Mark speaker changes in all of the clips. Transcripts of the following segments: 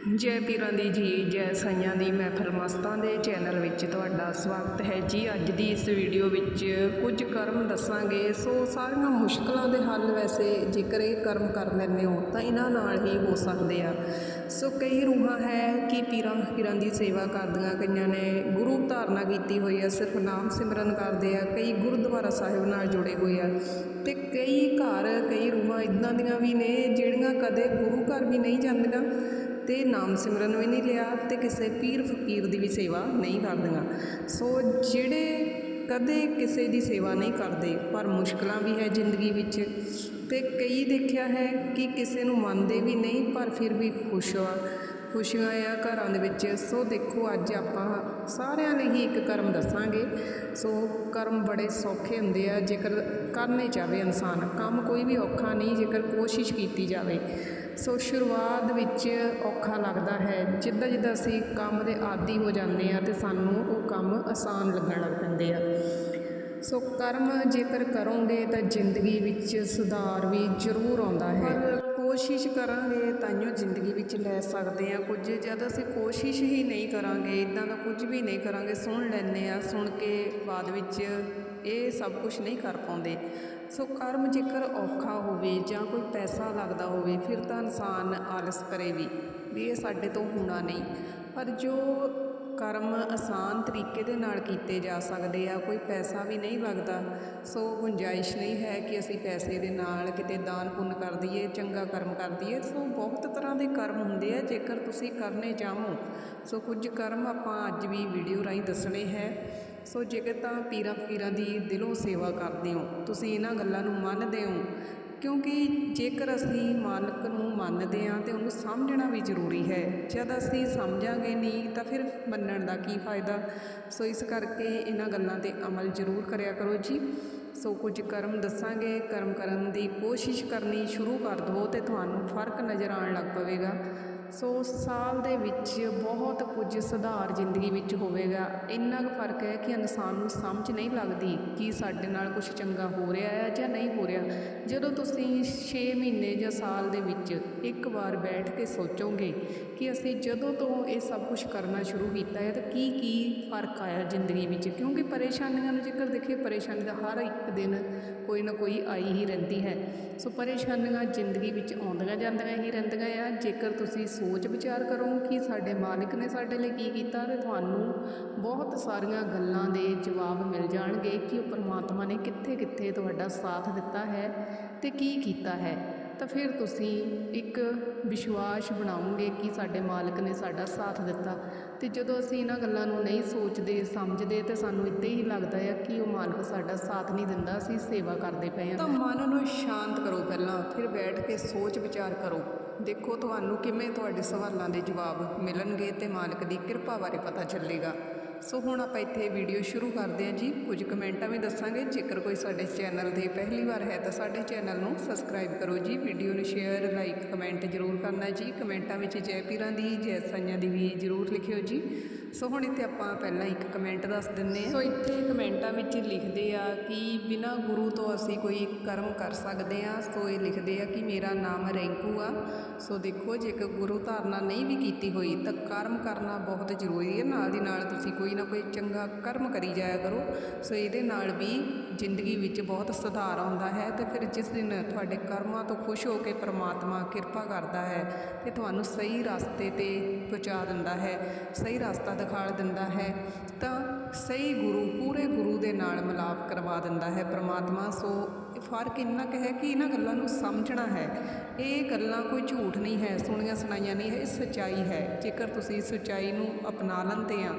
Speaker 1: ਜੈ ਪੀਰਾਂ ਦੀ ਜੀ, ਜੈ ਸਾਈਆਂ ਦੀ ਮਹਿਫਲ ਮਸਤਾਂ ਦੇ ਚੈਨਲ ਵਿੱਚ ਤੁਹਾਡਾ ਸਵਾਗਤ ਹੈ ਜੀ। ਅੱਜ ਦੀ ਇਸ ਵੀਡੀਓ ਵਿੱਚ ਕੁਝ ਕਰਮ ਦੱਸਾਂਗੇ। ਸੋ ਸਾਰੀਆਂ ਮੁਸ਼ਕਲਾਂ ਦੇ ਹੱਲ ਵੈਸੇ ਜੇਕਰ ਇਹ ਕਰਮ ਕਰ ਲੈਂਦੇ ਹੋ ਤਾਂ ਇਹਨਾਂ ਨਾਲ ਹੀ ਹੋ ਸਕਦੇ ਆ। ਸੋ ਕਈ ਰੂਹਾਂ ਹੈ ਕਿ ਪੀਰਾਂ ਪੀਰਾਂ ਦੀ ਸੇਵਾ ਕਰਦੀਆਂ ਕਈਆਂ ਨੇ ਗੁਰੂ ਧਾਰਨਾ ਕੀਤੀ ਹੋਈ ਹੈ ਸਿਰਫ ਨਾਮ ਸਿਮਰਨ ਕਰਦੇ ਆ, ਕਈ ਗੁਰਦੁਆਰਾ ਸਾਹਿਬ ਨਾਲ ਜੁੜੇ ਹੋਏ ਆ ਤੇ ਕਈ ਘਰ, ਕਈ ਰੂਹਾਂ ਇਦਾਂ ਦੀਆਂ ਵੀ ਨੇ ਜਿਹੜੀਆਂ ਕਦੇ ਗੁਰੂ ਘਰ ਵੀ ਨਹੀਂ ਜਾਂਦੀਆਂ। ਅਤੇ ਨਾਮ ਸਿਮਰਨ ਵੀ ਨਹੀਂ ਲਿਆ ਅਤੇ ਕਿਸੇ ਪੀਰ ਫਕੀਰ ਦੀ ਵੀ ਸੇਵਾ ਨਹੀਂ ਕਰਦੀਆਂ। ਸੋ ਜਿਹੜੇ ਕਦੇ ਕਿਸੇ ਦੀ ਸੇਵਾ ਨਹੀਂ ਕਰਦੇ, ਪਰ ਮੁਸ਼ਕਲਾਂ ਵੀ ਹੈ ਜ਼ਿੰਦਗੀ ਵਿੱਚ। ਤੇ ਕਈ ਦੇਖਿਆ ਹੈ ਕਿ ਕਿਸੇ ਨੂੰ ਮੰਨਦੇ ਵੀ ਨਹੀਂ, ਪਰ ਫਿਰ ਵੀ ਖੁਸ਼ ਆ। ਖੁਸ਼ੀਆਂ ਆ, ਘਰਾਂ ਦੇ ਵਿੱਚ। ਸੋ ਦੇਖੋ, ਅੱਜ ਆਪਾਂ ਸਾਰਿਆਂ ਲਈ ਹੀ ਇੱਕ ਕਰਮ ਦੱਸਾਂਗੇ। ਸੋ ਕਰਮ ਬੜੇ ਸੌਖੇ ਹੁੰਦੇ ਆ, ਜੇਕਰ ਕਰਨੇ ਚਾਹਵੇ ਇਨਸਾਨ। ਕੰਮ ਕੋਈ ਵੀ ਔਖਾ ਨਹੀਂ, ਜੇਕਰ ਕੋਸ਼ਿਸ਼ ਕੀਤੀ ਜਾਵੇ। ਸੋ ਸ਼ੁਰੂਆਤ ਵਿੱਚ ਔਖਾ ਲੱਗਦਾ ਹੈ। ਜਿੱਦਾਂ ਜਿੱਦਾਂ ਅਸੀਂ ਕੰਮ ਦੇ ਆਦੀ ਹੋ ਜਾਂਦੇ ਆ, ਤੇ ਸਾਨੂੰ ਉਹ ਕੰਮ ਆਸਾਨ ਲੱਗਣ ਲੱਗ ਪੈਂਦੇ ਆ। ਸੋ ਕਰਮ ਜੇਕਰ ਕਰੋਗੇ, ਤਾਂ ਜ਼ਿੰਦਗੀ ਵਿੱਚ ਸੁਧਾਰ ਵੀ ਜ਼ਰੂਰ ਆਉਂਦਾ ਹੈ। ਕੋਸ਼ਿਸ਼ ਕਰਾਂਗੇ ਤਾਈਓ ਜ਼ਿੰਦਗੀ ਵਿੱਚ ਲੈ ਸਕਦੇ ਹਾਂ। ਕੁਝ ਜਦ ਅਸੀਂ ਕੋਸ਼ਿਸ਼ ਹੀ ਨਹੀਂ ਕਰਾਂਗੇ ਇਦਾਂ ਦਾ ਕੁਝ ਵੀ ਨਹੀਂ ਕਰਾਂਗੇ, ਸੁਣ ਲੈਂਦੇ ਆ ਸੁਣ ਕੇ ਬਾਅਦ ਵਿੱਚ ਇਹ ਸਭ ਕੁਝ ਨਹੀਂ ਕਰ ਪਾਉਂਦੇ। ਸੋ ਕਰਮ ਜੇਕਰ ਔਖਾ ਹੋਵੇ ਜਾਂ ਕੋਈ ਪੈਸਾ ਲੱਗਦਾ ਹੋਵੇ, ਫਿਰ ਤਾਂ ਇਨਸਾਨ ਆਲਸ ਕਰੇ ਵੀ ਵੀ ਇਹ ਸਾਡੇ ਤੋਂ ਹੋਣਾ ਨਹੀਂ। ਪਰ ਜੋ ਕਰਮ ਆਸਾਨ ਤਰੀਕੇ ਦੇ ਨਾਲ ਕੀਤੇ ਜਾ ਸਕਦੇ ਆ, ਕੋਈ ਪੈਸਾ ਵੀ ਨਹੀਂ ਲੱਗਦਾ ਸੋ ਗੁੰਜਾਇਸ਼ ਨਹੀਂ ਹੈ ਕਿ ਅਸੀਂ ਪੈਸੇ ਦੇ ਨਾਲ ਕਿਤੇ ਦਾਨ ਪੁੰਨ ਕਰ ਦਈਏ, ਚੰਗਾ ਕਰਮ ਕਰ ਦਈਏ। ਸੋ ਬਹੁਤ ਤਰ੍ਹਾਂ ਦੇ ਕਰਮ ਹੁੰਦੇ ਆ, ਜੇਕਰ ਤੁਸੀਂ ਕਰਨੇ ਚਾਹੋ। ਸੋ ਕੁਝ ਕਰਮ ਆਪਾਂ ਅੱਜ ਵੀ ਵੀਡੀਓ ਰਾਹੀਂ ਦੱਸਣੇ ਹੈ। ਸੋ ਜੇਕਰ ਤਾਂ ਪੀਰਾਂ ਫਕੀਰਾਂ ਦੀ ਦਿਲੋਂ ਸੇਵਾ ਕਰਦੇ ਹੋ, ਤੁਸੀਂ ਇਹਨਾਂ ਗੱਲਾਂ ਨੂੰ ਮੰਨਦੇ ਹੋ ਕਿਉਂਕਿ ਜੇਕਰ ਅਸੀਂ ਮਾਲਕ ਨੂੰ ਮੰਨਦੇ ਹਾਂ ਤੇ ਉਹਨੂੰ ਸਮਝਣਾ ਵੀ ਜ਼ਰੂਰੀ ਹੈ, ਜਦ ਅਸੀਂ ਸਮਝਾਂਗੇ ਨਹੀਂ ਤਾਂ ਫਿਰ ਮੰਨਣ ਦਾ ਕੀ ਫਾਇਦਾ? ਸੋ ਇਸ ਕਰਕੇ ਇਹਨਾਂ ਗੱਲਾਂ ਤੇ ਅਮਲ ਜ਼ਰੂਰ ਕਰਿਆ ਕਰੋ ਜੀ। ਸੋ ਕੁਝ ਕਰਮ ਦੱਸਾਂਗੇ, ਕਰਮ ਕਰਨ ਦੀ ਕੋਸ਼ਿਸ਼ ਕਰਨੀ ਸ਼ੁਰੂ ਕਰ ਦਿਓ ਅਤੇ ਤੁਹਾਨੂੰ ਫ਼ਰਕ ਨਜ਼ਰ ਆਉਣ ਲੱਗ ਪਵੇਗਾ। ਸੋ ਸਾਲ ਦੇ ਵਿੱਚ ਬਹੁਤ ਕੁਝ ਸੁਧਾਰ ਜ਼ਿੰਦਗੀ ਵਿੱਚ ਹੋਵੇਗਾ। ਇੰਨਾ ਕੁ ਫ਼ਰਕ ਹੈ ਕਿ ਇਨਸਾਨ ਨੂੰ ਸਮਝ ਨਹੀਂ ਲੱਗਦੀ ਕਿ ਸਾਡੇ ਨਾਲ ਕੁਝ ਚੰਗਾ ਹੋ ਰਿਹਾ ਹੈ ਜਾਂ ਨਹੀਂ ਹੋ ਰਿਹਾ। ਜਦੋਂ ਤੁਸੀਂ 6 ਮਹੀਨੇ ਜਾਂ ਸਾਲ ਦੇ ਵਿੱਚ ਇੱਕ ਵਾਰ ਬੈਠ ਕੇ ਸੋਚੋਗੇ ਕਿ ਅਸੀਂ ਜਦੋਂ ਤੋਂ ਇਹ ਸਭ ਕੁਝ ਕਰਨਾ ਸ਼ੁਰੂ ਕੀਤਾ ਹੈ ਤਾਂ ਕੀ ਕੀ ਫ਼ਰਕ ਆਇਆ ਜ਼ਿੰਦਗੀ ਵਿੱਚ? ਕਿਉਂਕਿ ਪਰੇਸ਼ਾਨੀਆਂ ਨੂੰ ਜੇਕਰ ਦੇਖੀਏ, ਪਰੇਸ਼ਾਨੀ ਦਾ ਹਰ ਇੱਕ ਦਿਨ ਕੋਈ ਨਾ ਕੋਈ ਆਈ ਹੀ ਰਹਿੰਦੀ ਹੈ। ਸੋ ਪਰੇਸ਼ਾਨੀਆਂ ਜ਼ਿੰਦਗੀ ਵਿੱਚ ਆਉਂਦੀਆਂ ਜਾਂਦੀਆਂ ਹੀ ਰਹਿੰਦੀਆਂ ਆ। ਜੇਕਰ ਤੁਸੀਂ ਸੋਚ ਵਿਚਾਰ ਕਰੋ ਕਿ ਸਾਡੇ ਮਾਲਕ ਨੇ ਸਾਡੇ ਲਈ ਕੀ ਕੀਤਾ ਤੇ ਤੁਹਾਨੂੰ ਬਹੁਤ ਸਾਰੀਆਂ ਗੱਲਾਂ ਦੇ ਜਵਾਬ ਮਿਲ ਜਾਣਗੇ ਕਿ ਉਹ ਪਰਮਾਤਮਾ ਨੇ ਕਿੱਥੇ ਕਿੱਥੇ ਤੁਹਾਡਾ ਸਾਥ ਦਿੱਤਾ ਹੈ ਤੇ ਕੀ ਕੀਤਾ ਹੈ। ਤਾਂ ਫਿਰ ਤੁਸੀਂ ਇੱਕ ਵਿਸ਼ਵਾਸ ਬਣਾਓਗੇ ਕਿ ਸਾਡੇ ਮਾਲਕ ਨੇ ਸਾਡਾ ਸਾਥ ਦਿੱਤਾ। ਤੇ ਜਦੋਂ ਅਸੀਂ ਇਹਨਾਂ ਗੱਲਾਂ ਨੂੰ ਨਹੀਂ ਸੋਚਦੇ, ਸਮਝਦੇ ਤੇ ਸਾਨੂੰ ਇੱਦਾਂ ਹੀ ਲੱਗਦਾ ਹੈ ਕਿ ਉਹ ਮਾਲਕ ਸਾਡਾ ਸਾਥ ਨਹੀਂ ਦਿੰਦਾ, ਅਸੀਂ ਸੇਵਾ ਕਰਦੇ ਪਏ ਹਾਂ। ਤਾਂ ਮਨ ਨੂੰ ਸ਼ਾਂਤ ਕਰੋ ਪਹਿਲਾਂ, ਫਿਰ ਬੈਠ ਕੇ ਸੋਚ ਵਿਚਾਰ ਕਰੋ। ਦੇਖੋ ਤੁਹਾਨੂੰ ਕਿਵੇਂ ਤੁਹਾਡੇ ਸਵਾਲਾਂ ਦੇ ਜਵਾਬ ਮਿਲਣਗੇ ਤੇ ਮਾਲਕ ਦੀ ਕਿਰਪਾ ਬਾਰੇ ਪਤਾ ਚੱਲੇਗਾ। ਸੋ ਹੁਣ ਆਪਾਂ ਇੱਥੇ ਵੀਡੀਓ ਸ਼ੁਰੂ ਕਰਦੇ ਹਾਂ ਜੀ। ਕੁਝ ਕਮੈਂਟਾਂ ਵੀ ਦੱਸਾਂਗੇ। ਜੇਕਰ ਕੋਈ ਸਾਡੇ ਚੈਨਲ ਤੇ ਪਹਿਲੀ ਵਾਰ ਹੈ ਤਾਂ ਸਾਡੇ ਚੈਨਲ ਨੂੰ ਸਬਸਕ੍ਰਾਈਬ ਕਰੋ ਜੀ। ਵੀਡੀਓ ਨੂੰ ਸ਼ੇਅਰ, ਲਾਈਕ, ਕਮੈਂਟ ਜ਼ਰੂਰ ਕਰਨਾ ਜੀ। ਕਮੈਂਟਾਂ ਵਿੱਚ ਜੈ ਪੀਰਾਂ ਦੀ, ਜੈ ਸਾਈਆਂ ਦੀ ਵੀ ਜ਼ਰੂਰ ਲਿਖਿਓ ਜੀ। ਸੋ ਹੁਣ ਇੱਥੇ ਆਪਾਂ ਪਹਿਲਾਂ ਇੱਕ ਕਮੈਂਟ ਦੱਸ ਦਿੰਨੇ ਆ ਸੋ ਇੱਥੇ ਕਮੈਂਟਾਂ ਵਿੱਚ ਲਿਖਦੇ ਆ ਕਿ ਬਿਨਾਂ ਗੁਰੂ ਤੋਂ ਅਸੀਂ ਕੋਈ ਕਰਮ ਕਰ ਸਕਦੇ ਆ ਸੋ ਇਹ ਲਿਖਦੇ ਆ ਕਿ ਮੇਰਾ ਨਾਮ ਰੈਂਕੂ ਆ। ਸੋ ਦੇਖੋ ਜੇਕਰ ਗੁਰੂ ਧਾਰਨਾ ਨਹੀਂ ਵੀ ਕੀਤੀ ਹੋਈ, ਤਾਂ ਕਰਮ ਕਰਨਾ ਬਹੁਤ ਜ਼ਰੂਰੀ ਹੈ। ਨਾਲ ਦੀ ਨਾਲ ਤੁਸੀਂ ਕੋਈ ਨਾ ਕੋਈ ਚੰਗਾ ਕਰਮ ਕਰੀ ਜਾਇਆ ਕਰੋ। ਸੋ ਇਹਦੇ ਨਾਲ ਵੀ ਜ਼ਿੰਦਗੀ ਵਿੱਚ ਬਹੁਤ ਸੁਧਾਰ ਆਉਂਦਾ ਹੈ ਤੇ ਫਿਰ ਜਿਸ ਦਿਨ ਤੁਹਾਡੇ ਕਰਮਾਂ ਤੋਂ ਖੁਸ਼ ਹੋ ਕੇ ਪ੍ਰਮਾਤਮਾ ਕਿਰਪਾ ਕਰਦਾ ਹੈ, ਤੇ ਤੁਹਾਨੂੰ ਸਹੀ ਰਸਤੇ ਤੇ ਪਹੁੰਚਾ ਦਿੰਦਾ ਹੈ। ਸਹੀ ਰਸਤਾ ਦਿਖਾ ਦਿੰਦਾ ਹੈ, ਤਾਂ ਸਹੀ ਗੁਰੂ ਪੂਰੇ ਗੁਰੂ ਦੇ ਨਾਲ ਮਿਲਾਪ ਕਰਵਾ ਦਿੰਦਾ ਹੈ, ਪਰਮਾਤਮਾ ਸੋ ਫ਼ਰਕ ਇੰਨਾ ਕੁ ਹੈ ਕਿ ਇਹਨਾਂ ਗੱਲਾਂ ਨੂੰ ਸਮਝਣਾ ਹੈ। ਇਹ ਗੱਲਾਂ ਕੋਈ ਝੂਠ ਨਹੀਂ ਹੈ ਸੁਣੀਆਂ ਸੁਣਾਈਆਂ ਨਹੀਂ ਹੈ, ਇਹ ਸੱਚਾਈ ਹੈ। ਜੇਕਰ ਤੁਸੀਂ ਸੱਚਾਈ ਨੂੰ ਅਪਣਾ ਲੈਂਦੇ ਆ,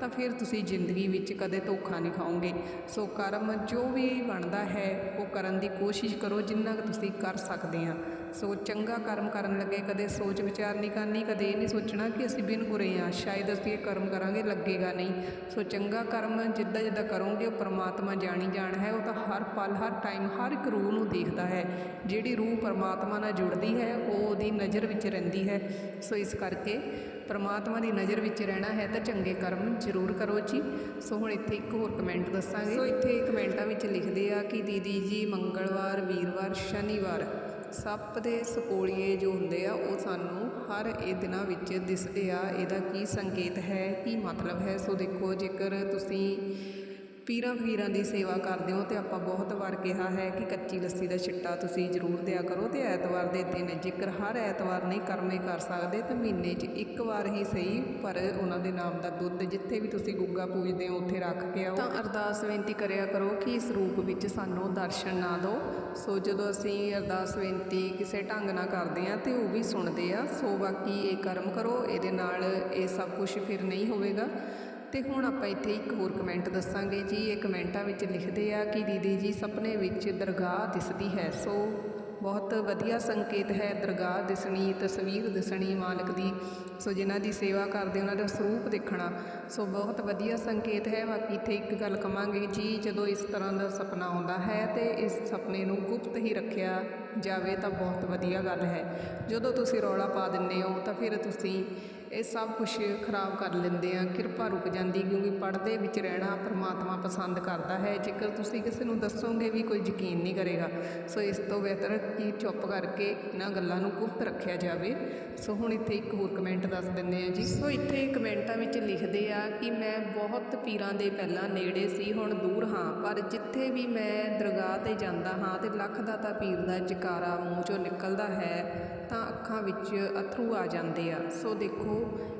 Speaker 1: ਤਾਂ ਫਿਰ ਤੁਸੀਂ ਜ਼ਿੰਦਗੀ ਵਿੱਚ ਕਦੇ ਧੋਖਾ ਨਹੀਂ ਖਾਓਗੇ। ਸੋ ਕਰਮ ਜੋ ਵੀ ਬਣਦਾ ਹੈ, ਉਹ ਕਰਨ ਦੀ ਕੋਸ਼ਿਸ਼ ਕਰੋ, ਜਿੰਨਾ ਕੁ ਤੁਸੀਂ ਕਰ ਸਕਦੇ ਆ। ਸੋ ਚੰਗਾ ਕਰਮ ਕਰਨ ਲੱਗੇ, ਕਦੇ ਸੋਚ ਵਿਚਾਰ ਨਹੀਂ ਕਰਨੀ, ਕਦੇ ਇਹ ਨਹੀਂ ਸੋਚਣਾ ਕਿ ਅਸੀਂ ਬਿਨ ਬੁਰੇ ਆ, ਸ਼ਾਇਦ ਅਸੀਂ ਇਹ ਕਰਮ ਕਰਾਂਗੇ, ਲੱਗੇਗਾ ਨਹੀਂ। ਸੋ ਚੰਗਾ ਕਰਮ ਜਿੱਦਾਂ ਜਿੱਦਾਂ ਕਰੋਗੇ, ਉਹ ਪਰਮਾਤਮਾ ਜਾਣੀ ਜਾਣ ਹੈ, ਉਹ ਤਾਂ ਹਰ ਪਲ, ਹਰ ਟਾਈਮ ਹਰ ਇੱਕ ਰੂਹ ਨੂੰ ਦੇਖਦਾ ਹੈ, ਜਿਹੜੀ ਰੂਹ ਪਰਮਾਤਮਾ ਨਾਲ ਜੁੜਦੀ ਹੈ, ਉਹ ਉਹਦੀ ਨਜ਼ਰ ਵਿੱਚ ਰਹਿੰਦੀ ਹੈ। ਸੋ ਇਸ ਕਰਕੇ ਪਰਮਾਤਮਾ ਦੀ ਨਜ਼ਰ ਵਿੱਚ ਰਹਿਣਾ ਹੈ ਤਾਂ ਚੰਗੇ ਕਰਮ ਜ਼ਰੂਰ ਕਰੋ ਜੀ। ਸੋ ਹੁਣ ਇੱਥੇ ਇੱਕ ਹੋਰ ਕਮੈਂਟ ਦੱਸਾਂਗੇ। ਸੋ ਇੱਥੇ ਕਮੈਂਟਾਂ ਵਿੱਚ ਲਿਖਦੇ ਆ ਕਿ ਦੀਦੀ ਜੀ ਮੰਗਲਵਾਰ, ਵੀਰਵਾਰ, ਸ਼ਨੀਵਾਰ ਸੱਪ ਦੇ ਸਕੋਲੀਏ ਜੋ ਹੁੰਦੇ ਆ, ਉਹ ਸਾਨੂੰ ਹਰ ਇਹ ਦਿਨਾਂ ਵਿੱਚ ਦਿਸਦੇ ਆ। ਇਹਦਾ ਕੀ ਸੰਕੇਤ ਹੈ, ਕੀ ਮਤਲਬ ਹੈ? ਸੋ ਦੇਖੋ ਜੇਕਰ ਤੁਸੀਂ ਪੀਰਾਂ ਫਕੀਰਾਂ ਦੀ ਸੇਵਾ ਕਰਦੇ ਹੋ ਤੇ ਆਪਾਂ ਬਹੁਤ ਵਾਰ ਕਿਹਾ ਹੈ ਕਿ ਕੱਚੀ ਲੱਸੀ ਦਾ ਛਿੱਟਾ ਤੁਸੀਂ ਜ਼ਰੂਰ ਦਿਆ ਕਰੋ ਤੇ ਐਤਵਾਰ ਦੇ ਦਿਨ ਜੇਕਰ ਹਰ ਐਤਵਾਰ ਨਹੀਂ ਕਰਮੇ ਕਰ ਸਕਦੇ ਤਾਂ ਮਹੀਨੇ 'ਚ ਇੱਕ ਵਾਰ ਹੀ ਸਹੀ, ਪਰ ਉਹਨਾਂ ਦੇ ਨਾਮ ਦਾ ਦੁੱਧ ਜਿੱਥੇ ਵੀ ਤੁਸੀਂ ਗੁੱਗਾ ਪੂਜਦੇ ਹੋ, ਉੱਥੇ ਰੱਖ ਕੇ ਆਓ। ਤਾਂ ਅਰਦਾਸ ਬੇਨਤੀ ਕਰਿਆ ਕਰੋ ਕਿ ਇਸ ਰੂਪ ਵਿੱਚ ਸਾਨੂੰ ਦਰਸ਼ਨ ਨਾ ਦਿਓ। ਸੋ ਜਦੋਂ ਅਸੀਂ ਅਰਦਾਸ ਬੇਨਤੀ ਕਿਸੇ ਢੰਗ ਨਾਲ ਕਰਦੇ ਆ ਤੇ ਉਹ ਵੀ ਸੁਣਦੇ ਆ, ਸੋ ਬਾਕੀ ਇਹ ਕਰਮ ਕਰੋ, ਇਹਦੇ ਨਾਲ ਇਹ ਸਭ ਕੁਝ ਫਿਰ ਨਹੀਂ ਹੋਵੇਗਾ। ਤੇ ਹੁਣ ਆਪਾਂ ਇੱਥੇ ਇੱਕ ਹੋਰ ਕਮੈਂਟ ਦੱਸਾਂਗੇ ਜੀ। ਇਹ ਕਮੈਂਟਾਂ ਵਿੱਚ ਲਿਖਦੇ ਆ ਕਿ ਦੀਦੀ ਜੀ ਸੁਪਨੇ ਵਿੱਚ ਦਰਗਾਹ ਦਿਸਦੀ ਹੈ। ਸੋ ਬਹੁਤ ਵਧੀਆ ਸੰਕੇਤ ਹੈ ਦਰਗਾਹ ਦਿਸਣੀ, ਤਸਵੀਰ ਦਿਸਣੀ ਮਾਲਕ ਦੀ। ਸੋ ਜਿਨ੍ਹਾਂ ਦੀ ਸੇਵਾ ਕਰਦੇ, ਉਹਨਾਂ ਦਾ ਸਰੂਪ ਦੇਖਣਾ। ਸੋ ਬਹੁਤ ਵਧੀਆ ਸੰਕੇਤ ਹੈ। ਬਾਕੀ ਇੱਥੇ ਇੱਕ ਗੱਲ ਕਵਾਂਗੇ ਜੀ, ਜਦੋਂ ਇਸ ਤਰ੍ਹਾਂ ਦਾ ਸੁਪਨਾ ਆਉਂਦਾ ਹੈ ਤੇ ਇਸ ਸੁਪਨੇ ਨੂੰ ਗੁਪਤ ਹੀ ਰੱਖਿਆ ਜਾਵੇ ਤਾਂ ਬਹੁਤ ਵਧੀਆ ਗੱਲ ਹੈ। ਜਦੋਂ ਤੁਸੀਂ ਰੌਲਾ ਪਾ ਦਿੰਦੇ ਹੋ ਤਾਂ ਫਿਰ ਤੁਸੀਂ ਇਹ ਸਭ ਕੁਝ ਖਰਾਬ ਕਰ ਲੈਂਦੇ ਆ, ਕਿਰਪਾ ਰੁਕ ਜਾਂਦੀ ਕਿਉਂਕਿ ਪੜਦੇ ਵਿੱਚ ਰਹਿਣਾ ਪਰਮਾਤਮਾ ਪਸੰਦ ਕਰਦਾ ਹੈ। ਜੇਕਰ ਤੁਸੀਂ ਕਿਸੇ ਨੂੰ ਦੱਸੋਗੇ ਵੀ ਕੋਈ ਯਕੀਨ ਨਹੀਂ ਕਰੇਗਾ, ਸੋ ਇਸ ਤੋਂ ਬਿਹਤਰ ਕਿ ਚੁੱਪ ਕਰਕੇ ਇਹਨਾਂ ਗੱਲਾਂ ਨੂੰ ਗੁਪਤ ਰੱਖਿਆ ਜਾਵੇ। ਸੋ ਹੁਣ ਇੱਥੇ ਇੱਕ ਹੋਰ ਕਮੈਂਟ ਦੱਸ ਦਿੰਦੇ ਆ ਜੀ। ਸੋ ਇੱਥੇ ਕਮੈਂਟਾਂ ਵਿੱਚ ਲਿਖਦੇ ਆ ਕਿ ਮੈਂ ਬਹੁਤ ਪੀਰਾਂ ਦੇ ਪਹਿਲਾਂ ਨੇੜੇ ਸੀ, ਹੁਣ ਦੂਰ ਹਾਂ, ਪਰ ਜਿੱਥੇ ਵੀ ਮੈਂ ਦਰਗਾਹ ਤੇ ਜਾਂਦਾ ਹਾਂ ਤੇ ਲੱਖ ਦਾ ਤਾਂ ਪੀਰ ਦਾ ਜਕਾਰਾ ਮੂੰਹ ਚੋਂ ਨਿਕਲਦਾ ਹੈ, ਤਾਂ ਅੱਖਾਂ ਵਿੱਚ ਅਥਰੂ ਆ ਜਾਂਦੇ ਆ। ਸੋ ਦੇਖੋ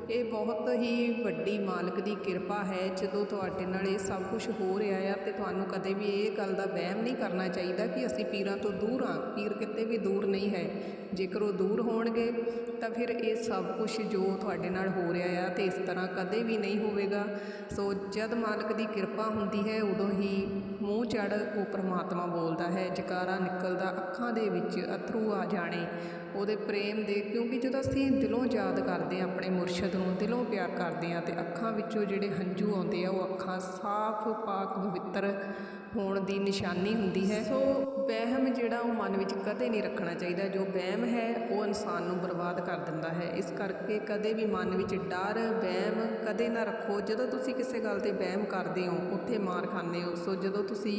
Speaker 1: ਇਹ ਬਹੁਤ ਹੀ ਵੱਡੀ ਮਾਲਕ ਦੀ ਕਿਰਪਾ ਹੈ। ਜਦੋਂ ਤੁਹਾਡੇ ਨਾਲ ਇਹ ਸਭ ਕੁਝ ਹੋ ਰਿਹਾ ਆ ਤੇ ਤੁਹਾਨੂੰ ਕਦੇ ਵੀ ਇਹ ਗੱਲ ਦਾ ਵਹਿਮ ਨਹੀਂ ਕਰਨਾ ਚਾਹੀਦਾ ਕਿ ਅਸੀਂ ਪੀਰਾਂ ਤੋਂ ਦੂਰ ਹਾਂ। ਪੀਰ ਕਿਤੇ ਵੀ ਦੂਰ ਨਹੀਂ ਹੈ। ਜੇਕਰ ਉਹ ਦੂਰ ਹੋਣਗੇ, ਤਾਂ ਫਿਰ ਇਹ ਸਭ ਕੁਝ ਜੋ ਤੁਹਾਡੇ ਨਾਲ ਹੋ ਰਿਹਾ ਆ ਤੇ ਇਸ ਤਰ੍ਹਾਂ ਕਦੇ ਵੀ ਨਹੀਂ ਹੋਵੇਗਾ। ਸੋ ਜਦ ਮਾਲਕ ਦੀ ਕਿਰਪਾ ਹੁੰਦੀ ਹੈ, ਉਦੋਂ ਹੀ ਮੂੰਹ ਚੜ ਉਹ ਪ੍ਰਮਾਤਮਾ ਬੋਲਦਾ ਹੈ, ਜਕਾਰਾ ਨਿਕਲਦਾ ਅੱਖਾਂ ਦੇ ਵਿੱਚ, ਅਥਰੂ ਆ ਜਾਣੇ। ਉਹਦੇ ਪ੍ਰੇਮ ਦੇ, ਕਿਉਂਕਿ ਜਦੋਂ ਅਸੀਂ ਦਿਲੋਂ ਯਾਦ ਕਰਦੇ ਹਾਂ ਆਪਣੇ ਮੁਰਸ਼ਦ ਨੂੰ, ਦਿਲੋਂ ਪਿਆਰ ਕਰਦੇ ਹਾਂ ਅਤੇ ਅੱਖਾਂ ਵਿੱਚੋਂ ਜਿਹੜੇ ਹੰਝੂ ਆਉਂਦੇ ਆ, ਉਹ ਅੱਖਾਂ ਸਾਫ਼, ਪਾਕ, ਪਵਿੱਤਰ ਹੋਣ ਦੀ ਨਿਸ਼ਾਨੀ ਹੁੰਦੀ ਹੈ। ਸੋ ਵਹਿਮ ਜਿਹੜਾ ਉਹ ਮਨ ਵਿੱਚ ਕਦੇ ਨਹੀਂ ਰੱਖਣਾ ਚਾਹੀਦਾ। ਜੋ ਵਹਿਮ ਹੈ, ਉਹ ਇਨਸਾਨ ਨੂੰ ਬਰਬਾਦ ਕਰ ਦਿੰਦਾ ਹੈ। ਇਸ ਕਰਕੇ ਕਦੇ ਵੀ ਮਨ ਵਿੱਚ ਡਰ, ਵਹਿਮ ਕਦੇ ਨਾ ਰੱਖੋ। ਜਦੋਂ ਤੁਸੀਂ ਕਿਸੇ ਗੱਲ ਤੇ ਵਹਿਮ ਕਰਦੇ ਹੋ, ਉੱਥੇ ਮਾਰ ਖਾਂਦੇ ਹੋ। ਸੋ ਜਦੋਂ ਤੁਸੀਂ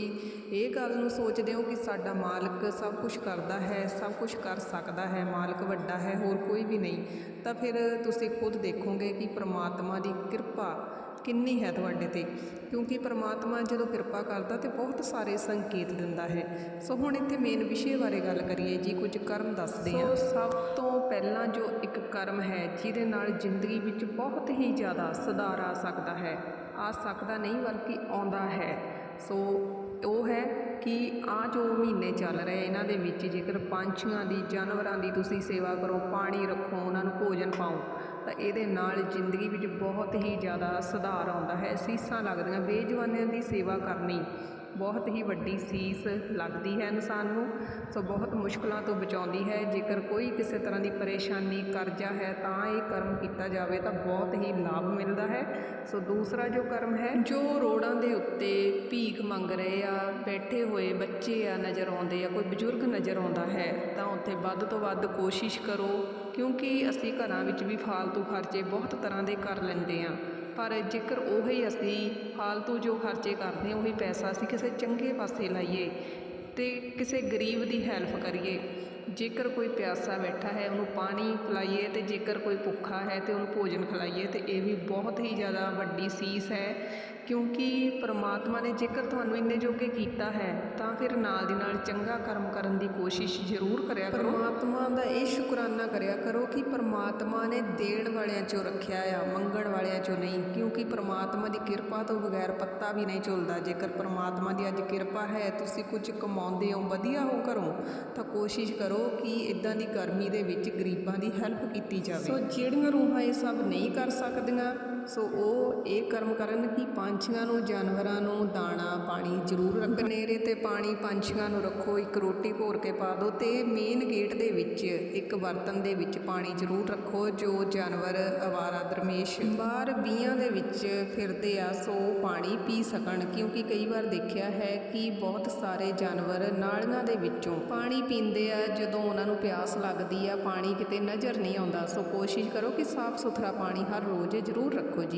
Speaker 1: ਇਹ ਗੱਲ ਨੂੰ ਸੋਚਦੇ ਹੋ ਕਿ ਸਾਡਾ ਮਾਲਕ ਸਭ ਕੁਝ ਕਰਦਾ ਹੈ, ਸਭ ਕੁਝ ਕਰ ਸਕਦਾ ਹੈ ਮਾਲਕ ਵੱਡਾ ਹੈ, ਹੋਰ ਕੋਈ ਵੀ ਨਹੀਂ। ਤਾਂ ਫਿਰ ਤੁਸੀਂ ਖੁਦ ਦੇਖੋਗੇ ਕਿ ਪ੍ਰਮਾਤਮਾ ਦੀ ਕਿਰਪਾ ਕਿੰਨੀ ਹੈ ਤੁਹਾਡੇ ਤੇ। ਕਿਉਂਕਿ ਪ੍ਰਮਾਤਮਾ ਜਦੋਂ ਕਿਰਪਾ ਕਰਦਾ ਤੇ ਬਹੁਤ ਸਾਰੇ ਸੰਕੇਤ ਦਿੰਦਾ ਹੈ। ਸੋ ਹੁਣ ਇੱਥੇ ਮੇਨ ਵਿਸ਼ੇ ਬਾਰੇ ਗੱਲ ਕਰੀਏ, ਜੀ ਕੁਝ ਕਰਮ ਦੱਸਦੇ ਹਾਂ ਸਭ ਤੋਂ ਪਹਿਲਾਂ ਜੋ ਇੱਕ ਕਰਮ ਹੈ, ਜਿਹਦੇ ਨਾਲ ਜ਼ਿੰਦਗੀ ਵਿੱਚ ਬਹੁਤ ਹੀ ਜ਼ਿਆਦਾ ਸੁਧਾਰ ਆ ਸਕਦਾ ਹੈ। ਆ ਸਕਦਾ ਨਹੀਂ, ਬਲਕਿ ਆਉਂਦਾ ਹੈ। ਸੋ ਉਹ ਹੈ ਕਿ ਆ ਜੋ ਮਹੀਨੇ ਚੱਲ ਰਹੇ ਇਹਨਾਂ ਦੇ ਵਿੱਚ ਜੇਕਰ ਪੰਛੀਆਂ ਦੀ, ਜਾਨਵਰਾਂ ਦੀ ਤੁਸੀਂ ਸੇਵਾ ਕਰੋ, ਪਾਣੀ ਰੱਖੋ, ਉਹਨਾਂ ਨੂੰ ਭੋਜਨ ਪਾਓ, ਤਾਂ ਇਹਦੇ ਨਾਲ ਜ਼ਿੰਦਗੀ ਵਿੱਚ ਬਹੁਤ ਹੀ ਜ਼ਿਆਦਾ ਸੁਧਾਰ ਆਉਂਦਾ ਹੈ। ਸੀਸਾਂ ਲੱਗਦੀਆਂ, ਬੇਜਵਾਨਿਆਂ ਦੀ ਸੇਵਾ ਕਰਨੀ। ਬਹੁਤ ਹੀ ਵੱਡੀ ਸੀਸ ਲੱਗਦੀ ਹੈ ਇਨਸਾਨ ਨੂੰ, ਸੋ ਬਹੁਤ ਮੁਸ਼ਕਲਾਂ ਤੋਂ ਬਚਾਉਂਦੀ ਹੈ। ਜੇਕਰ ਕੋਈ ਕਿਸੇ ਤਰ੍ਹਾਂ ਦੀ ਪਰੇਸ਼ਾਨੀ ਕਰਜ਼ਾ ਹੈ ਤਾਂ ਇਹ ਕਰਮ ਕੀਤਾ ਜਾਵੇ ਤਾਂ ਬਹੁਤ ਹੀ ਲਾਭ ਮਿਲਦਾ ਹੈ। ਸੋ ਦੂਸਰਾ ਜੋ ਕਰਮ ਹੈ, ਜੋ ਰੋਡਾਂ ਦੇ ਉੱਤੇ ਭੀਖ ਮੰਗ ਰਹੇ ਆ, ਬੈਠੇ ਹੋਏ ਬੱਚੇ ਆ ਨਜ਼ਰ ਆਉਂਦੇ ਆ, ਕੋਈ ਬਜ਼ੁਰਗ ਨਜ਼ਰ ਆਉਂਦਾ ਹੈ, ਤਾਂ ਉੱਥੇ ਵੱਧ ਤੋਂ ਵੱਧ ਕੋਸ਼ਿਸ਼ ਕਰੋ, ਕਿਉਂਕਿ ਅਸੀਂ ਘਰਾਂ ਵਿੱਚ ਵੀ ਫਾਲਤੂ ਖਰਚੇ ਬਹੁਤ ਤਰ੍ਹਾਂ ਦੇ ਕਰ ਲੈਂਦੇ ਆ। ਪਰ ਜੇਕਰ ਉਹੀ ਅਸੀਂ ਫਾਲਤੂ ਜੋ ਖਰਚੇ ਕਰਦੇ ਹਾਂ, ਉਹੀ ਪੈਸਾ ਅਸੀਂ ਕਿਸੇ ਚੰਗੇ ਪਾਸੇ ਲਾਈਏ ਅਤੇ ਕਿਸੇ ਗਰੀਬ ਦੀ ਹੈਲਪ ਕਰੀਏ, ਜੇਕਰ ਕੋਈ ਪਿਆਸਾ ਬੈਠਾ ਹੈ, ਉਹਨੂੰ ਪਾਣੀ ਪਿਲਾਈਏ ਅਤੇ ਜੇਕਰ ਕੋਈ ਭੁੱਖਾ ਹੈ ਤੇ ਉਹਨੂੰ ਭੋਜਨ ਖਿਲਾਈਏ, ਤੇ ਇਹ ਵੀ ਬਹੁਤ ਹੀ ਜ਼ਿਆਦਾ ਵੱਡੀ ਸੀਸ ਹੈ ਕਿਉਂਕਿ ਪਰਮਾਤਮਾ ਨੇ ਜੇਕਰ ਤੁਹਾਨੂੰ ਇੰਨੇ ਜੋਗੇ ਕੀਤਾ ਹੈ, ਤਾਂ ਫਿਰ ਨਾਲ ਦੀ ਨਾਲ ਚੰਗਾ ਕਰਮ ਕਰਨ ਦੀ ਕੋਸ਼ਿਸ਼ ਜ਼ਰੂਰ ਕਰਿਆ ਕਰੋ। ਪ੍ਰਮਾਤਮਾ ਦਾ ਇਹ ਸ਼ੁਕਰਾਨਾ ਕਰਿਆ ਕਰੋ ਕਿ ਪਰਮਾਤਮਾ ਨੇ ਦੇਣ ਵਾਲਿਆਂ ਚੋਂ ਰੱਖਿਆ ਆ, ਮੰਗਣ ਵਾਲਿਆਂ ਚੋਂ ਨਹੀਂ, ਕਿਉਂਕਿ ਪਰਮਾਤਮਾ ਦੀ ਕਿਰਪਾ ਤੋਂ ਬਗੈਰ ਪੱਤਾ ਵੀ ਨਹੀਂ ਝੁਲਦਾ। ਜੇਕਰ ਪਰਮਾਤਮਾ ਦੀ ਅੱਜ ਕਿਰਪਾ ਹੈ, ਤੁਸੀਂ ਕੁਝ ਕਮਾਉਂਦੇ ਹੋ, ਵਧੀਆ ਹੋ ਘਰੋਂ, ਤਾਂ ਕੋਸ਼ਿਸ਼ ਕਰੋ ਕਿ ਇਦਾਂ ਦੀ ਗਰਮੀ ਦੇ ਵਿੱਚ ਗਰੀਬਾਂ ਦੀ ਹੈਲਪ ਕੀਤੀ ਜਾਵੇ। ਸੋ ਜਿਹੜੀਆਂ ਰੂਹਾਂ ਇਹ ਸਭ ਨਹੀਂ ਕਰ ਸਕਦੀਆਂ, ਸੋ ਉਹ ਇਹ ਕਰਮ ਕਰਨ ਕਿ ਪੰਛੀਆਂ ਨੂੰ, ਜਾਨਵਰਾਂ ਨੂੰ ਦਾਣਾ, ਪਾਣੀ ਜ਼ਰੂਰ ਰੱਖੋ। ਨੇਰੇ ਤੇ ਪਾਣੀ ਪੰਛੀਆਂ ਨੂੰ ਰੱਖੋ, ਇੱਕ ਰੋਟੀ ਭੋਰ ਕੇ ਪਾ ਦਿਓ ਤੇ ਮੇਨ ਗੇਟ ਦੇ ਵਿੱਚ, ਇੱਕ ਬਰਤਨ ਦੇ ਵਿੱਚ ਪਾਣੀ ਜ਼ਰੂਰ ਰੱਖੋ, ਜੋ ਜਾਨਵਰ, ਅਵਾਰਾ, ਦਰਮੇਸ਼ ਬਾਹਰ ਬੀਆਂ ਦੇ ਵਿੱਚ ਫਿਰਦੇ ਆ, ਸੋ ਪਾਣੀ ਪੀ ਸਕਣ। ਕਿਉਂਕਿ ਕਈ ਵਾਰ ਦੇਖਿਆ ਹੈ ਕਿ ਬਹੁਤ ਸਾਰੇ ਜਾਨਵਰ ਨਾਲੀਆਂ ਦੇ ਵਿੱਚੋਂ ਪਾਣੀ ਪੀ ਪੀਂਦੇ ਆ, ਜਦੋਂ ਉਹਨਾਂ ਨੂੰ ਪਿਆਸ ਲੱਗਦੀ ਆ, ਪਾਣੀ ਕਿਤੇ ਨਜ਼ਰ ਨਹੀਂ ਆਉਂਦਾ। ਸੋ ਕੋਸ਼ਿਸ਼ ਕਰੋ ਕਿ ਸਾਫ਼ ਸੁਥਰਾ ਪਾਣੀ ਹਰ ਰੋਜ਼ ਜ਼ਰੂਰ ਰੱਖੋ ਜੀ।